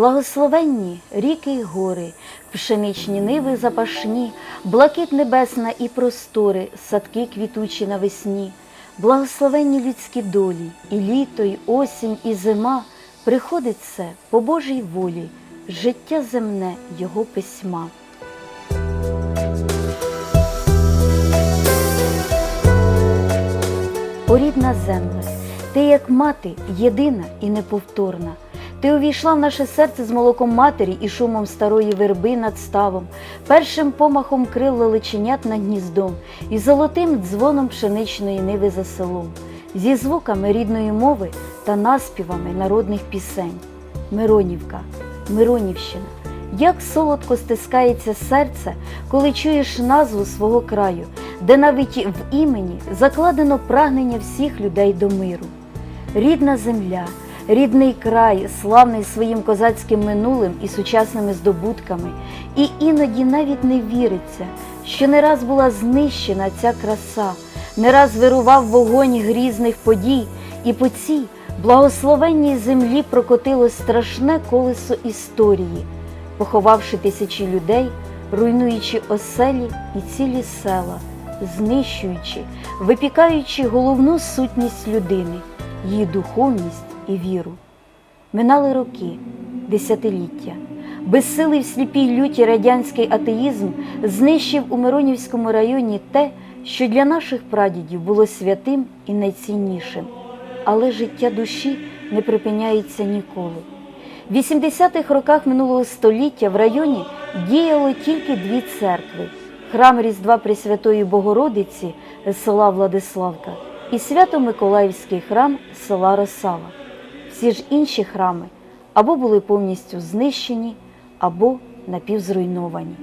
Благословенні ріки й гори, пшеничні ниви запашні, блакит небесна і простори, садки квітучі навесні, благословенні людські долі, і літо, і осінь, і зима, приходить все по Божій волі, життя земне Його письма. О рідна земле, ти як мати єдина і неповторна. Ти увійшла в наше серце з молоком матері і шумом старої верби над ставом, першим помахом крил лелеченят над гніздом і золотим дзвоном пшеничної ниви за селом, зі звуками рідної мови та наспівами народних пісень. Миронівка, Миронівщина. Як солодко стискається серце, коли чуєш назву свого краю, де навіть в імені закладено прагнення всіх людей до миру. Рідна земля, рідний край, славний своїм козацьким минулим і сучасними здобутками, і іноді навіть не віриться, що не раз була знищена ця краса, не раз вирував вогонь грізних подій, і по цій благословенній землі прокотилось страшне колесо історії поховавши тисячі людей, руйнуючи оселі і цілі села, знищуючи, випікаючи головну сутність людини, її духовність і віру. Минали роки, десятиліття. Безсилий в сліпій люті радянський атеїзм знищив у Миронівському районі те, що для наших прадідів було святим і найціннішим. Але життя душі не припиняється ніколи. В 80-х роках минулого століття в районі діяло тільки дві церкви: храм Різдва Пресвятої Богородиці з села Владиславка і Свято-Миколаївський храм села Росава. Всі ж інші храми або були повністю знищені, або напівзруйновані.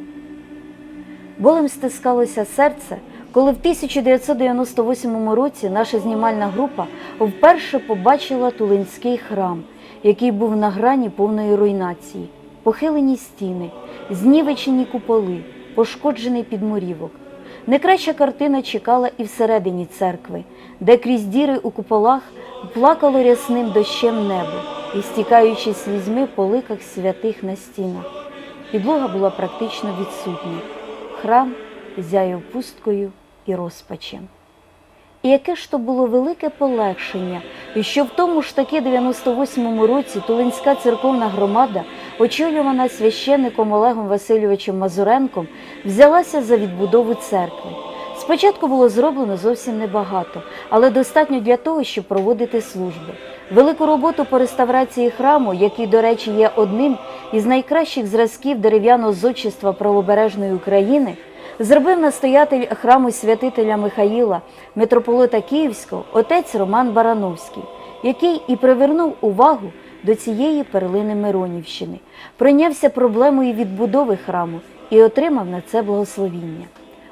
Болем стискалося серце, коли в 1998 році наша знімальна група вперше побачила Тулинський храм, який був на грані повної руйнації, похилені стіни, знівечені куполи, пошкоджений підмурівок. Не картина чекала і всередині церкви, де крізь діри у куполах плакало рясним дощем небо і, стікаючи слізьми по ликах святих на стінах. Підлога була практично відсутня. Храм зяяв пусткою і розпачем. Яке ж то було велике полегшення, і що в тому ж таки 98-му році Тулинська церковна громада, очолювана священником Олегом Васильовичем Мазуренком, взялася за відбудову церкви. Спочатку було зроблено зовсім небагато, але достатньо для того, щоб проводити служби. Велику роботу по реставрації храму, який, до речі, є одним із найкращих зразків дерев'яного зодчества правобережної України, зробив настоятель храму святителя Михаїла, митрополита Київського, отець Роман Барановський, який і привернув увагу до цієї перлини Миронівщини, прийнявся проблемою відбудови храму і отримав на це благословіння.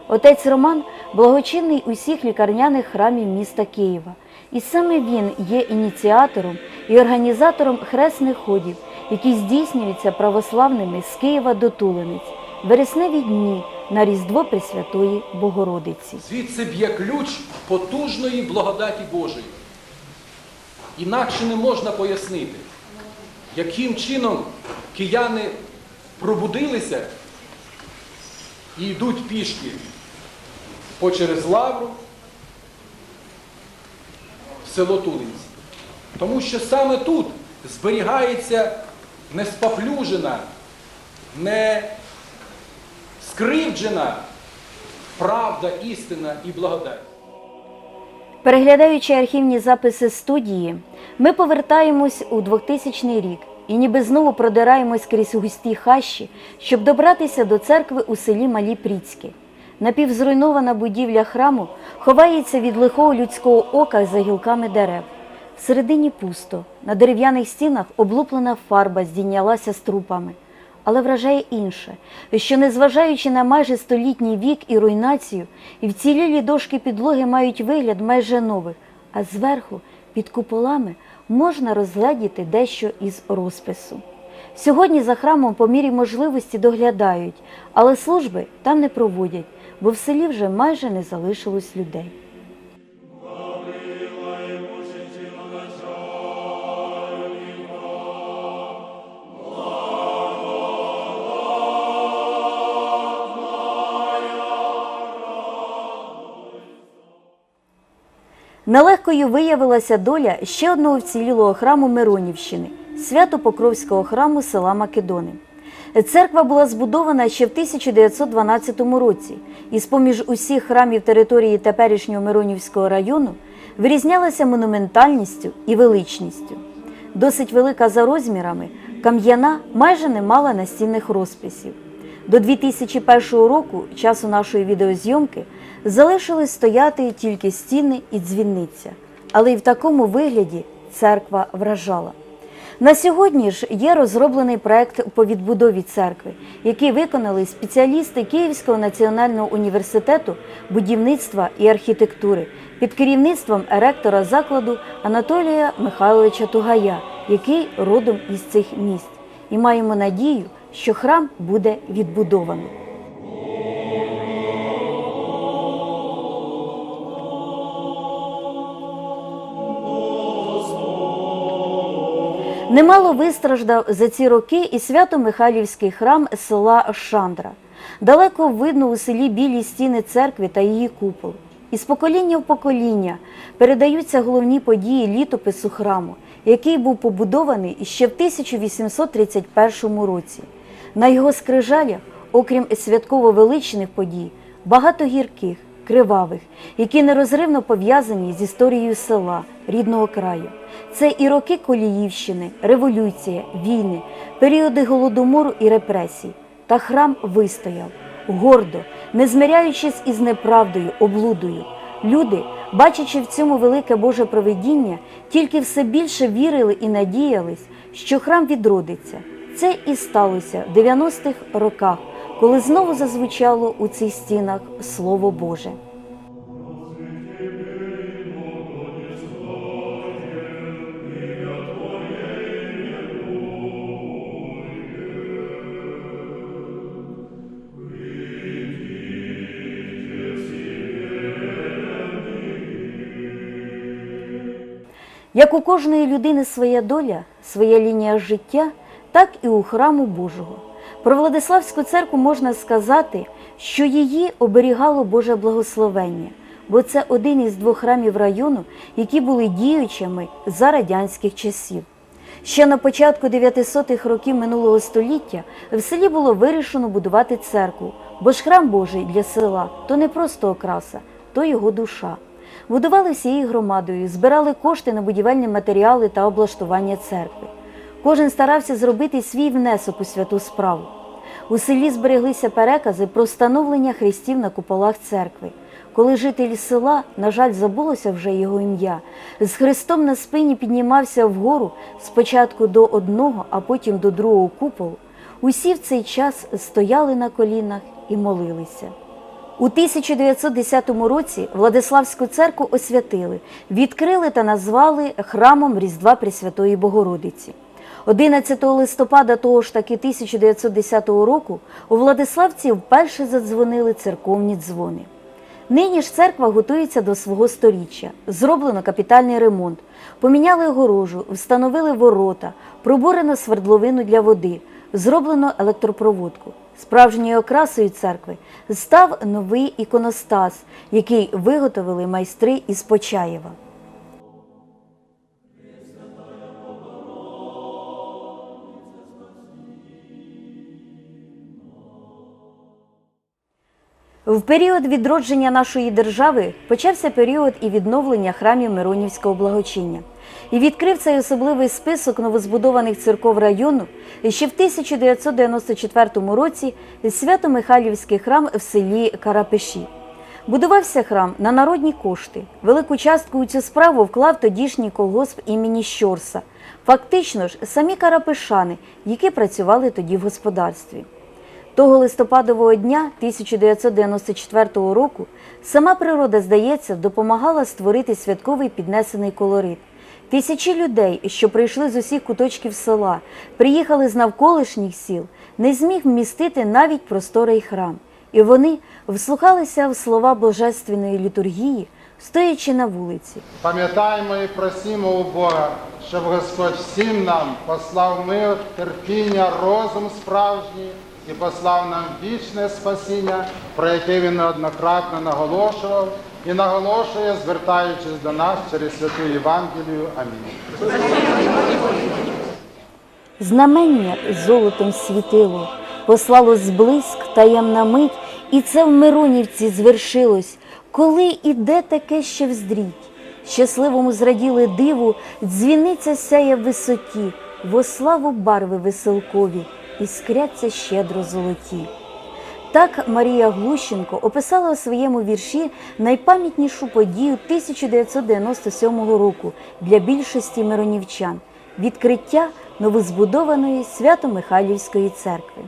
Отець Роман благочинний усіх лікарняних храмів міста Києва, і саме він є ініціатором і організатором хресних ходів, які здійснюються православними з Києва до Тулениць, вересневі дні на Різдво Пресвятої Богородиці. Звідси б'є ключ потужної благодаті Божої. Інакше не можна пояснити, яким чином кияни пробудилися і йдуть пішки по через лавру в село Тулинці. Тому що саме тут зберігається не споплюжена, не скривджена правда, істина і благодать. Переглядаючи архівні записи студії, ми повертаємось у 2000 рік і ніби знову продираємось крізь густі хащі, щоб добратися до церкви у селі Малі Пріцьки. Напівзруйнована будівля храму ховається від лихого людського ока за гілками дерев. Всередині пусто, на дерев'яних стінах облуплена фарба здійнялася з трупами. Але вражає інше, що незважаючи на майже столітній вік і руйнацію, вцілілі дошки підлоги мають вигляд майже нових, а зверху, під куполами, можна розгледіти дещо із розпису. Сьогодні за храмом по мірі можливості доглядають, але служби там не проводять, бо в селі вже майже не залишилось людей. Нелегкою виявилася доля ще одного вцілілого храму Миронівщини Свято-Покровського храму села Македони. Церква була збудована ще в 1912 році, і з-поміж усіх храмів території теперішнього Миронівського району вирізнялася монументальністю і величністю. Досить велика за розмірами, кам'яна майже не мала настінних розписів. До 2001 року, часу нашої відеозйомки, залишились стояти тільки стіни і дзвіниця, але й в такому вигляді церква вражала. На сьогодні ж є розроблений проект по відбудові церкви, який виконали спеціалісти Київського національного університету будівництва і архітектури під керівництвом ректора закладу Анатолія Михайловича Тугая, який родом із цих міст. І маємо надію, що храм буде відбудовано. Немало вистраждав за ці роки і свято-Михайлівський храм села Шандра. Далеко видно у селі білі стіни церкви та її купол. Із покоління в покоління передаються головні події літопису храму, який був побудований ще в 1831 році. На його скрижалях, окрім святково величних подій, багато гірких, кривавих, які нерозривно пов'язані з історією села, рідного краю. Це і роки Коліївщини, революція, війни, періоди голодомору і репресій. Та храм вистояв гордо, не змиряючись із неправдою, облудою. Люди, бачачи в цьому велике Боже провидіння, тільки все більше вірили і надіялись, що храм відродиться. Це і сталося в 90-х роках, коли знову зазвучало у цих стінах Слово Боже. Як у кожної людини своя доля, своя лінія життя, так і у храму Божого. Про Владиславську церкву можна сказати, що її оберігало Боже благословення, бо це один із двох храмів району, які були діючими за радянських часів. Ще на початку 900-х років минулого століття в селі було вирішено будувати церкву, бо ж храм Божий для села то не просто окраса, то його душа. Будували всією громадою, збирали кошти на будівельні матеріали та облаштування церкви. Кожен старався зробити свій внесок у святу справу. У селі збереглися перекази про встановлення хрестів на куполах церкви. Коли жителі села, на жаль, забулося вже його ім'я, з хрестом на спині піднімався вгору спочатку до одного, а потім до другого куполу, усі в цей час стояли на колінах і молилися. У 1910 році Владиславську церкву освятили, відкрили та назвали храмом Різдва Пресвятої Богородиці. 11 листопада того ж таки 1910 року у Владиславці вперше задзвонили церковні дзвони. Нині ж церква готується до свого сторіччя. Зроблено капітальний ремонт, поміняли огорожу, встановили ворота, пробурено свердловину для води, зроблено електропроводку. Справжньою окрасою церкви став новий іконостас, який виготовили майстри із Почаєва. В період відродження нашої держави почався період і відновлення храмів Миронівського благочиння. І відкрив цей особливий список новозбудованих церков району ще в 1994 році Свято-Михайлівський храм в селі Карапеші. Будувався храм на народні кошти. Велику частку у цю справу вклав тодішній колгосп імені Щорса. Фактично ж, самі карапешани, які працювали тоді в господарстві. Того листопадового дня 1994 року сама природа, здається, допомагала створити святковий піднесений колорит. Тисячі людей, що прийшли з усіх куточків села, приїхали з навколишніх сіл, не зміг вмістити навіть просторий храм. І вони вслухалися в слова божественної літургії, стоячи на вулиці. Пам'ятаємо і просимо у Бога, щоб Господь всім нам послав мир, терпіння, розум справжній і послав нам вічне спасіння, про яке він неоднократно наголошував, і наголошує, звертаючись до нас через святу Євангелію. Амінь. Знамення золотом світило, послало зблиск таємна мить, і це в Миронівці звершилось. Коли іде таке ще вздріть, щасливому зраділи диву, дзвіниця сяє в висоті, во славу барви веселкові, іскряться щедро золоті. Так Марія Глущенко описала у своєму вірші найпам'ятнішу подію 1997 року для більшості миронівчан відкриття новозбудованої Свято-Михайлівської церкви.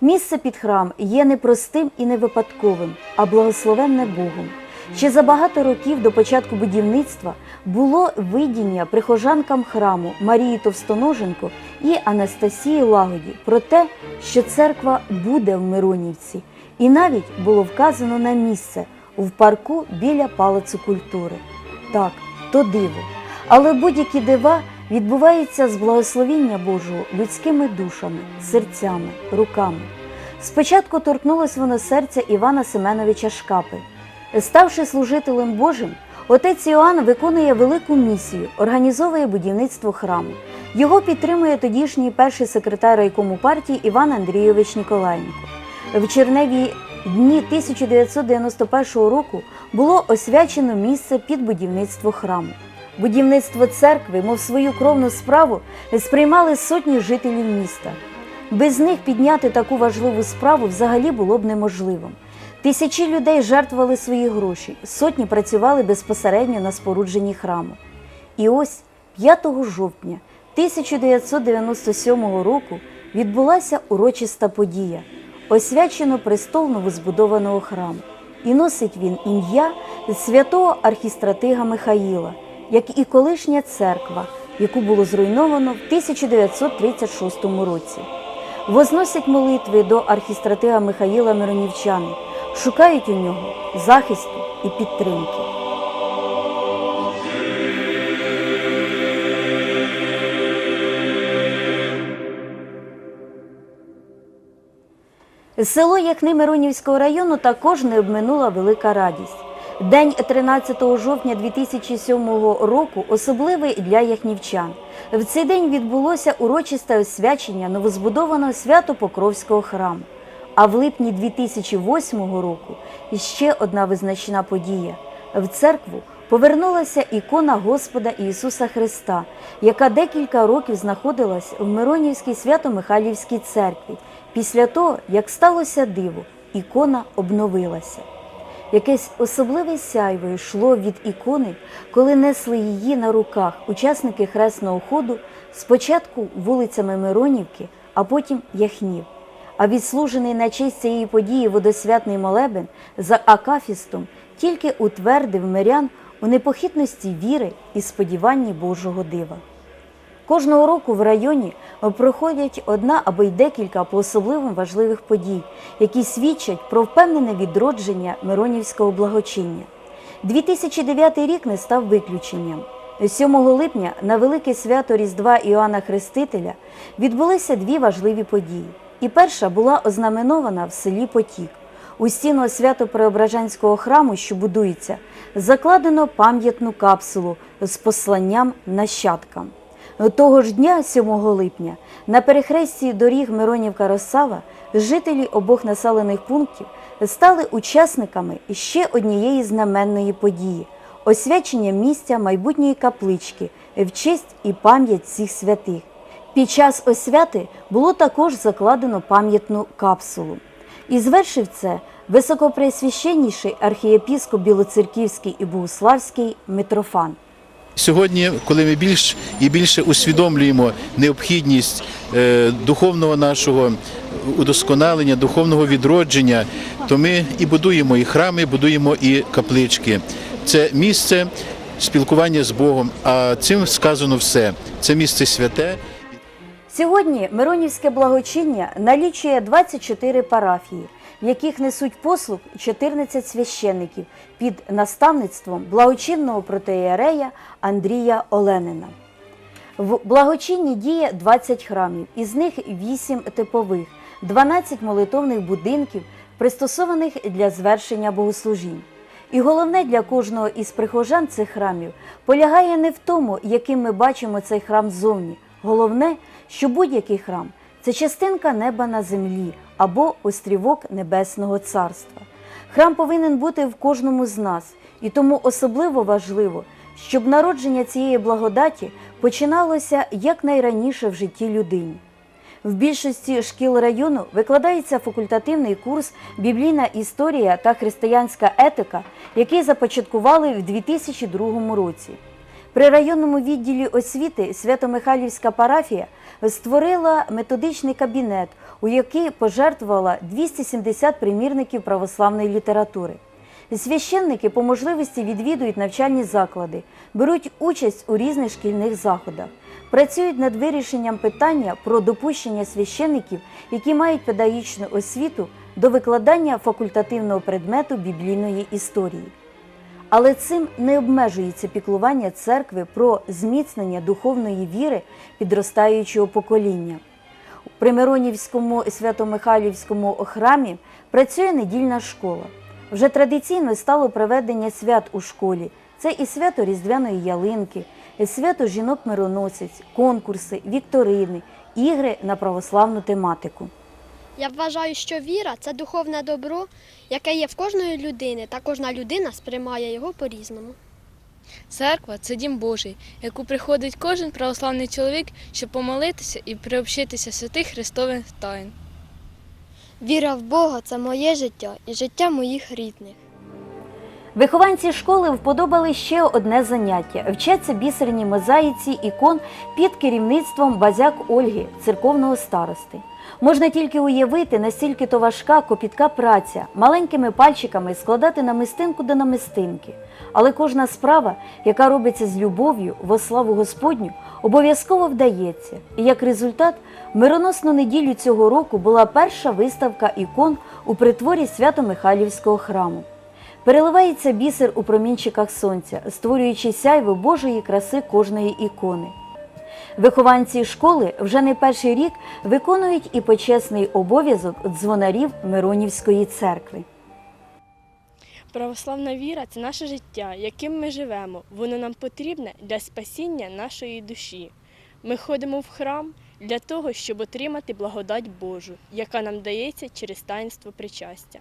Місце під храм є не простим і не випадковим, а благословенне Богом. Ще за багато років до початку будівництва було видіння прихожанкам храму Марії Товстоноженко і Анастасії Лагоді про те, що церква буде в Миронівці, і навіть було вказано на місце в парку біля палацу культури. Так, то диво. Але будь-які дива відбуваються з благословіння Божого людськими душами, серцями, руками. Спочатку торкнулось воно серця Івана Семеновича Шкапи. Ставши служителем Божим, отець Іоанн виконує велику місію, організовує будівництво храму. Його підтримує тодішній перший секретар райкому партії Іван Андрійович Ніколаєнко. В черневі дні 1991 року було освячено місце під будівництво храму. Будівництво церкви, мов свою кровну справу, сприймали сотні жителів міста. Без них підняти таку важливу справу взагалі було б неможливо. Тисячі людей жертвували свої гроші, сотні працювали безпосередньо на спорудженні храму. І ось 5 жовтня 1997 року відбулася урочиста подія освячено престол новозбудованого храму. І носить він ім'я святого архістратига Михаїла, як і колишня церква, яку було зруйновано в 1936 році. Возносять молитви до архістратига Михаїла Миронівчани, шукають у нього захисту і підтримки. Село Яхни Миронівського району також не обминула велика радість. День 13 жовтня 2007 року особливий для яхнівчан. В цей день відбулося урочисте освячення новозбудованого Свято-Покровського храму. А в липні 2008 року ще одна визначна подія. В церкву повернулася ікона Господа Ісуса Христа, яка декілька років знаходилась в Миронівській Свято-Михайлівській церкві. Після того, як сталося диво, ікона обновилася. Якесь особливе сяйво йшло від ікони, коли несли її на руках учасники хресного ходу спочатку вулицями Миронівки, а потім Яхнів. А відслужений на честь цієї події водосвятний молебен за акафістом тільки утвердив мирян у непохитності віри і сподіванні Божого дива. Кожного року в районі проходять одна або й декілька по особливим важливих подій, які свідчать про впевнене відродження Миронівського благочиння. 2009 рік не став виключенням. 7 липня на велике свято Різдва Іоанна Хрестителя відбулися дві важливі події. І перша була ознаменована в селі Потік. У стіну свято-преображенського храму, що будується, закладено пам'ятну капсулу з посланням нащадкам. Того ж дня, 7 липня, на перехресті доріг Миронівка Росава жителі обох населених пунктів стали учасниками ще однієї знаменної події освячення місця майбутньої каплички в честь і пам'ять всіх святих. Під час освяти було також закладено пам'ятну капсулу. І звершив це високопреосвященніший архієпіскоп Білоцерківський і Богуславський Митрофан. Сьогодні, коли ми більш і більше усвідомлюємо необхідність е, духовного нашого удосконалення, духовного відродження, то ми і будуємо і храми, будуємо і каплички. Це місце спілкування з Богом, а цим сказано все. Це місце святе. Сьогодні Миронівське благочиння налічує 24 парафії, в яких несуть послуг 14 священників під наставництвом благочинного протеєрея Андрія Оленина. В благочинні діє 20 храмів, із них 8 типових, 12 молитовних будинків, пристосованих для звершення богослужінь. І головне для кожного із прихожан цих храмів полягає не в тому, яким ми бачимо цей храм ззовні. Головне, що будь-який храм це частинка неба на землі або острівок Небесного Царства. Храм повинен бути в кожному з нас, і тому особливо важливо, щоб народження цієї благодаті починалося якнайраніше в житті людині. В більшості шкіл району викладається факультативний курс Біблійна історія та християнська етика, який започаткували в 2002 році. При районному відділі освіти Свято-Михайлівська парафія створила методичний кабінет, у який пожертвувала 270 примірників православної літератури. Священники по можливості відвідують навчальні заклади, беруть участь у різних шкільних заходах, працюють над вирішенням питання про допущення священників, які мають педагогічну освіту, до викладання факультативного предмету біблійної історії. Але цим не обмежується піклування церкви про зміцнення духовної віри підростаючого покоління. При Миронівському Свято-Михайлівському храмі працює недільна школа. Вже традиційно стало проведення свят у школі. Це і свято Різдвяної ялинки, і свято жінок-мироносець, конкурси, вікторини, ігри на православну тематику. Я вважаю, що віра це духовне добро, яке є в кожної людини, та кожна людина сприймає його по-різному. Церква це дім Божий, в яку приходить кожен православний чоловік, щоб помолитися і приобщитися святих Христових тайн. Віра в Бога це моє життя і життя моїх рідних. Вихованці школи вподобали ще одне заняття вчаться бісерній мозаїці ікон під керівництвом базяк Ольги, церковного старости. Можна тільки уявити, настільки то важка копітка праця, маленькими пальчиками складати намистинку до намистинки. Але кожна справа, яка робиться з любов'ю во славу Господню, обов'язково вдається. І як результат, мироносну неділю цього року була перша виставка ікон у притворі Свято-Михайлівського храму. Переливається бісер у промінчиках сонця, створюючи сяйво Божої краси кожної ікони. Вихованці школи вже не перший рік виконують і почесний обов'язок дзвонарів Миронівської церкви. Православна віра це наше життя, яким ми живемо. Воно нам потрібне для спасіння нашої душі. Ми ходимо в храм для того, щоб отримати благодать Божу, яка нам дається через таїнство причастя.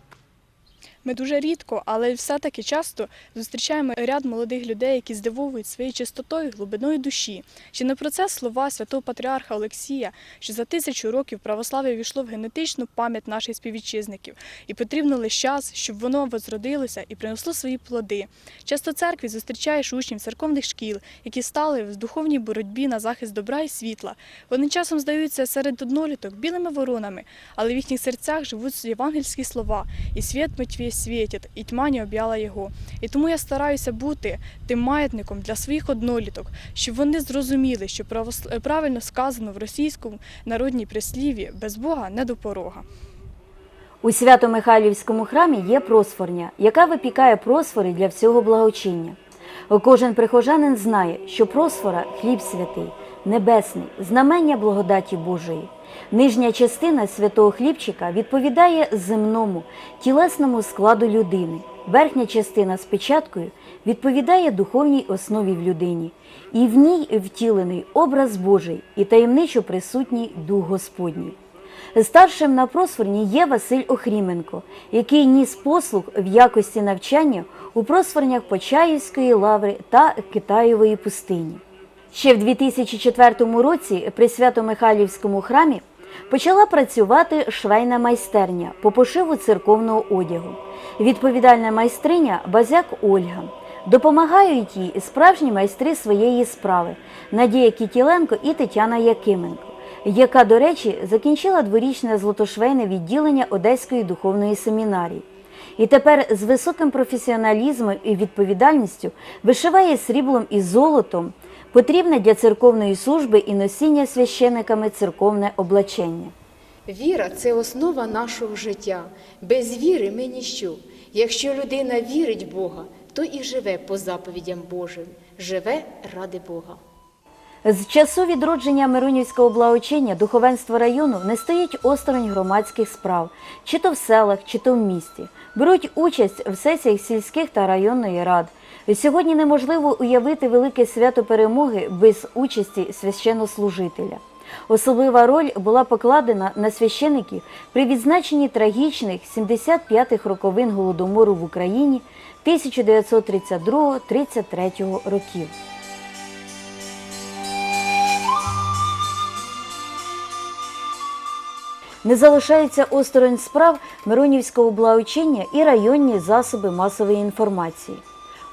Ми дуже рідко, але все-таки часто зустрічаємо ряд молодих людей, які здивовують своєю чистотою глибиною душі. Чи не про це слова святого патріарха Олексія, що за тисячу років православ'я війшло в генетичну пам'ять наших співвітчизників, і потрібно лише час, щоб воно возродилося і принесло свої плоди. Часто церкві зустрічаєш учнів церковних шкіл, які стали в духовній боротьбі на захист добра і світла. Вони часом здаються серед одноліток білими воронами, але в їхніх серцях живуть євангельські слова, і світ мертві світить, і тьма не об'яла його. І тому я стараюся бути тим маятником для своїх одноліток, щоб вони зрозуміли, що правос- правильно сказано в російському народній прислів'ї без Бога не до порога. У Свято-Михайлівському храмі є просфорня, яка випікає просфори для всього благочиння. Кожен прихожанин знає, що просфора хліб святий, небесний, знамення благодаті Божої. Нижня частина святого хлібчика відповідає земному, тілесному складу людини. Верхня частина з печаткою відповідає духовній основі в людині, і в ній втілений образ Божий і таємничо присутній Дух Господній. Старшим на просфорні є Василь Охріменко, який ніс послуг в якості навчання у просфорнях Почаївської лаври та Китаєвої пустині. Ще в 2004 році при Свято-Михайлівському храмі почала працювати швейна майстерня по пошиву церковного одягу. Відповідальна майстриня Базяк Ольга. Допомагають їй справжні майстри своєї справи Надія Кітіленко і Тетяна Якименко, яка, до речі, закінчила дворічне злотошвейне відділення Одеської духовної семінарії. І тепер з високим професіоналізмом і відповідальністю вишиває сріблом і золотом потрібне для церковної служби і носіння священиками церковне облачення. Віра це основа нашого життя. Без віри ми ніщо. Якщо людина вірить в Бога, то і живе по заповідям Божим, живе ради Бога. З часу відродження Миронівського благочиння духовенство району не стоїть осторонь громадських справ, чи то в селах, чи то в місті. Беруть участь в сесіях сільських та районної рад. Сьогодні неможливо уявити велике свято перемоги без участі священнослужителя. Особлива роль була покладена на священиків при відзначенні трагічних 75-х роковин голодомору в Україні 1932-33 років. Не залишаються осторонь справ Миронівського благочиння і районні засоби масової інформації.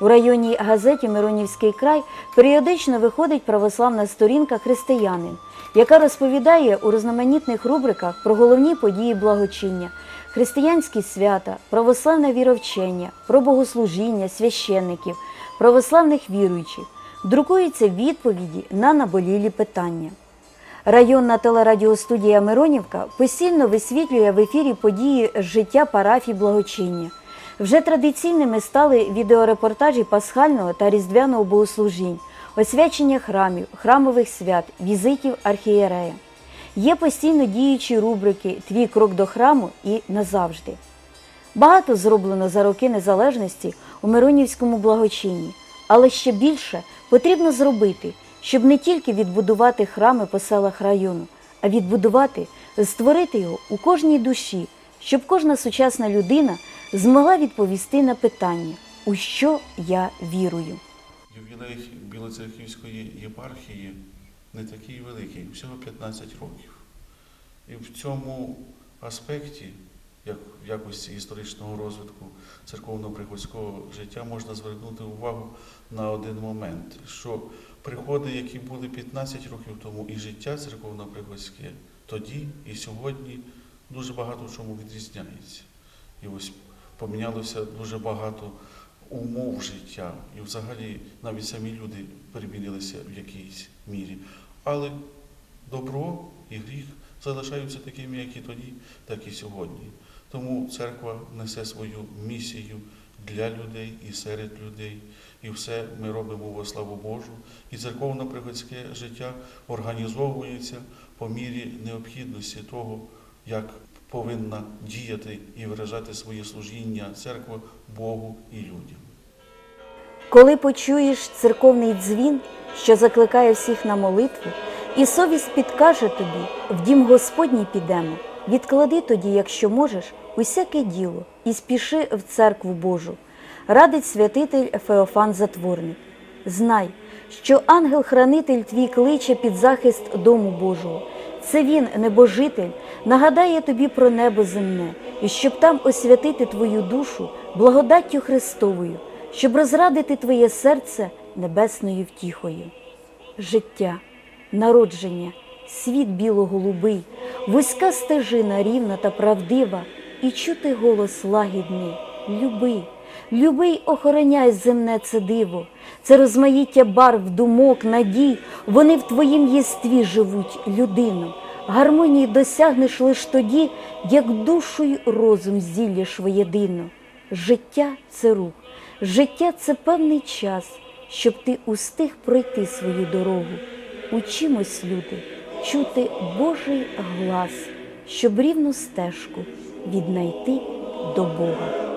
У районній газеті Миронівський край періодично виходить православна сторінка Християнин, яка розповідає у різноманітних рубриках про головні події благочиння, християнські свята, православне віровчення, про богослужіння, священників, православних віруючих. Друкуються відповіді на наболілі питання. Районна телерадіостудія Миронівка постійно висвітлює в ефірі події життя парафій благочиння. Вже традиційними стали відеорепортажі пасхального та різдвяного богослужінь, освячення храмів, храмових свят, візитів архієрея. Є постійно діючі рубрики Твій крок до храму і назавжди. Багато зроблено за роки незалежності у Миронівському благочинні, але ще більше потрібно зробити, щоб не тільки відбудувати храми по селах району, а відбудувати, створити його у кожній душі, щоб кожна сучасна людина змогла відповісти на питання, у що я вірую. Ювілей Білоцерківської єпархії не такий великий, всього 15 років. І в цьому аспекті, як в якості історичного розвитку церковно-приходського життя, можна звернути увагу на один момент, що приходи, які були 15 років тому, і життя церковно-приходське тоді і сьогодні дуже багато в чому відрізняється. І ось помінялося дуже багато умов життя, і взагалі навіть самі люди перемінилися в якійсь мірі. Але добро і гріх залишаються такими, як і тоді, так і сьогодні. Тому церква несе свою місію для людей і серед людей. І все ми робимо во славу Божу. І церковно-приходське життя організовується по мірі необхідності того, як повинна діяти і виражати своє служіння церква Богу і людям. Коли почуєш церковний дзвін, що закликає всіх на молитву, і совість підкаже тобі, в дім Господній підемо, відклади тоді, якщо можеш, усяке діло і спіши в церкву Божу, радить святитель Феофан Затворник. Знай, що ангел-хранитель твій кличе під захист дому Божого. Це він, небожитель, нагадає тобі про небо земне, і щоб там освятити твою душу благодаттю Христовою, щоб розрадити твоє серце небесною втіхою. Життя, народження, світ біло-голубий, вузька стежина рівна та правдива, і чути голос лагідний, люби, люби й охороняй земне це диво, це розмаїття барв, думок, надій, вони в твоїм єстві живуть, людино. Гармонії досягнеш лиш тоді, як душу й розум зіллєш воєдино. Життя це рух, життя це певний час, щоб ти устиг пройти свою дорогу. Учимось, люди, чути Божий глас, щоб рівну стежку віднайти до Бога.